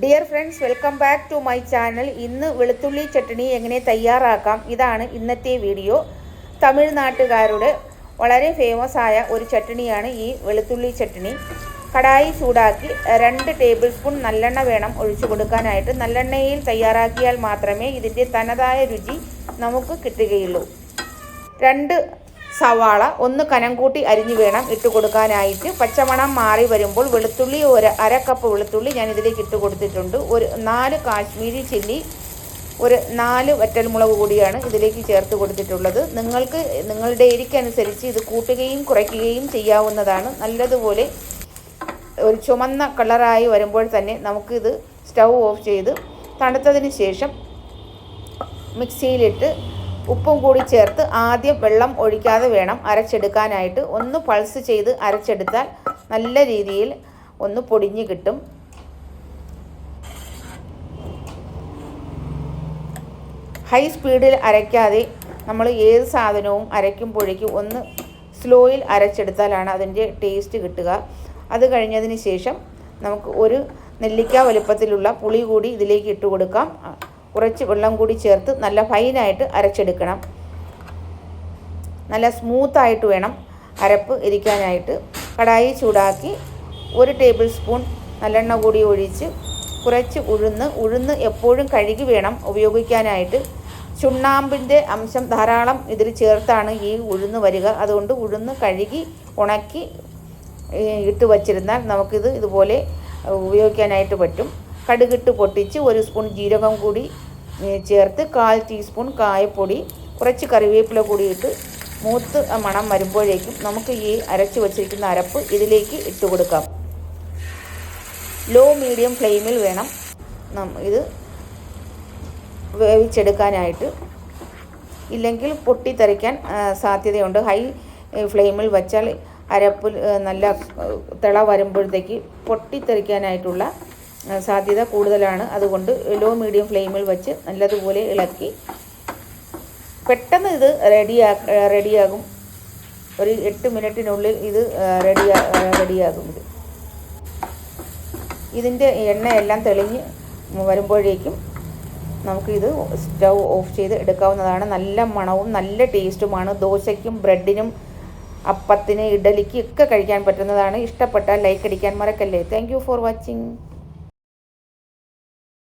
Dear friends welcome back to my channel ഇന്ന് വെളുത്തുള്ളി ചട്ടണി എങ്ങനെ തയ്യാറാക്കാം? ഇതാണ് ഇന്നത്തെ വീഡിയോ തമിഴ്നാട്ടുകാരുടെ വളരെ ഫേമസ് ആയ ഒരു ചട്ടണിയാണ് ഈ വെളുത്തുള്ളി ചട്ടണി കടായി ചൂടാക്കി രണ്ട് ടേബിൾ സ്പൂൺ നല്ലെണ്ണ വേണം ഒഴിച്ചു കൊടുക്കാനായിട്ട്. നല്ലെണ്ണയിൽ തയ്യാറാക്കിയാൽ മാത്രമേ ഇതിന്റെ തനതായ രുചി നമുക്ക് കിട്ടുകയുള്ളൂ. രണ്ട് സവാള ഒന്ന് കനം കൂട്ടി അരിഞ്ഞു വേണം ഇട്ട് കൊടുക്കാനായിട്ട്. പച്ചമണം മാറി വരുമ്പോൾ വെളുത്തുള്ളി ഒരു അര കപ്പ് വെളുത്തുള്ളി ഞാൻ ഇതിലേക്ക് ഇട്ട് കൊടുത്തിട്ടുണ്ട്. ഒരു നാല് കാശ്മീരി ചില്ലി ഒരു നാല് വറ്റൽമുളക് കൂടിയാണ് ഇതിലേക്ക് ചേർത്ത് കൊടുത്തിട്ടുള്ളത്. നിങ്ങൾക്ക് നിങ്ങളുടെ എരിക്കനുസരിച്ച് ഇത് കൂട്ടുകയും കുറയ്ക്കുകയും ചെയ്യാവുന്നതാണ്. നല്ലതുപോലെ ഒരു ചുമന്ന കളറായി വരുമ്പോൾ തന്നെ നമുക്കിത് സ്റ്റൗ ഓഫ് ചെയ്ത് തണുത്തതിന് ശേഷം മിക്സിയിലിട്ട് ഉപ്പും കൂടി ചേർത്ത് ആദ്യം വെള്ളം ഒഴിക്കാതെ വേണം അരച്ചെടുക്കാനായിട്ട്. ഒന്ന് പൾസ് ചെയ്ത് അരച്ചെടുത്താൽ നല്ല രീതിയിൽ ഒന്ന് പൊടിഞ്ഞ് കിട്ടും. ഹൈ സ്പീഡിൽ അരയ്ക്കാതെ നമ്മൾ ഏത് സാധനവും അരയ്ക്കുമ്പോഴേക്കും ഒന്ന് സ്ലോയിൽ അരച്ചെടുത്താലാണ് അതിന്റെ ടേസ്റ്റ് കിട്ടുക. അത് കഴിഞ്ഞതിന് ശേഷം നമുക്ക് ഒരു നെല്ലിക്ക വലുപ്പത്തിലുള്ള പുളി കൂടി ഇതിലേക്ക് ഇട്ട് കൊടുക്കാം. കുറച്ച് വെള്ളം കൂടി ചേർത്ത് നല്ല ഫൈനായിട്ട് അരച്ചെടുക്കണം. നല്ല സ്മൂത്തായിട്ട് വേണം അരപ്പ് ഇരിക്കാനായിട്ട്. കടായി ചൂടാക്കി ഒരു ടേബിൾ സ്പൂൺ നല്ലെണ്ണ കൂടി ഒഴിച്ച് കുറച്ച് ഉഴുന്ന് ഉഴുന്ന് എപ്പോഴും കഴുകി വേണം ഉപയോഗിക്കാനായിട്ട്. ചുണ്ണാമ്പിന്റെ അംശം ധാരാളം ഇതിൽ ചേർത്താണ് ഈ ഉഴുന്ന് വരിക. അതുകൊണ്ട് ഉഴുന്ന് കഴുകി ഉണക്കി ഇട്ട് വച്ചിരുന്നാൽ നമുക്കിത് ഇതുപോലെ ഉപയോഗിക്കാനായിട്ട് പറ്റും. കടുകിട്ട് പൊട്ടിച്ച് ഒരു സ്പൂൺ ജീരകം കൂടി ചേർത്ത് കാൽ ടീസ്പൂൺ കായപ്പൊടി കുറച്ച് കറിവേപ്പില കൂടി ഇട്ട് മൂത്ത് മണം വരുമ്പോഴേക്കും നമുക്ക് ഈ അരച്ച് വച്ചിരിക്കുന്ന അരപ്പ് ഇതിലേക്ക് ഇട്ട് കൊടുക്കാം. ലോ മീഡിയം ഫ്ലെയിമിൽ വേണം ഇത് വേവിച്ചെടുക്കാനായിട്ട്. ഇല്ലെങ്കിൽ പൊട്ടിത്തെറിക്കാൻ സാധ്യതയുണ്ട്. ഹൈ ഫ്ലെയിമിൽ വച്ചാൽ അരപ്പ് നല്ല തിള വരുമ്പോഴത്തേക്ക് പൊട്ടിത്തെറിക്കാനായിട്ടുള്ള സാധ്യത കൂടുതലാണ്. അതുകൊണ്ട് ലോ മീഡിയം ഫ്ലെയിമിൽ വെച്ച് നല്ലതുപോലെ ഇളക്കി. പെട്ടെന്ന് ഇത് റെഡിയാ റെഡിയാകും ഒരു എട്ട് മിനിറ്റിനുള്ളിൽ ഇത് റെഡിയാ റെഡിയാകും ഇത്. ഇതിന്റെ എണ്ണയെല്ലാം തെളിഞ്ഞ് വരുമ്പോഴേക്കും നമുക്കിത് സ്റ്റൗ ഓഫ് ചെയ്ത് എടുക്കാവുന്നതാണ്. നല്ല മണവും നല്ല ടേസ്റ്റുമാണ്. ദോശയ്ക്കും ബ്രെഡിനും അപ്പത്തിന് ഇഡലിക്ക് ഒക്കെ കഴിക്കാൻ പറ്റുന്നതാണ്. ഇഷ്ടപ്പെട്ടാൽ ലൈക്ക് അടിക്കാൻ മറക്കല്ലേ. Thank for watching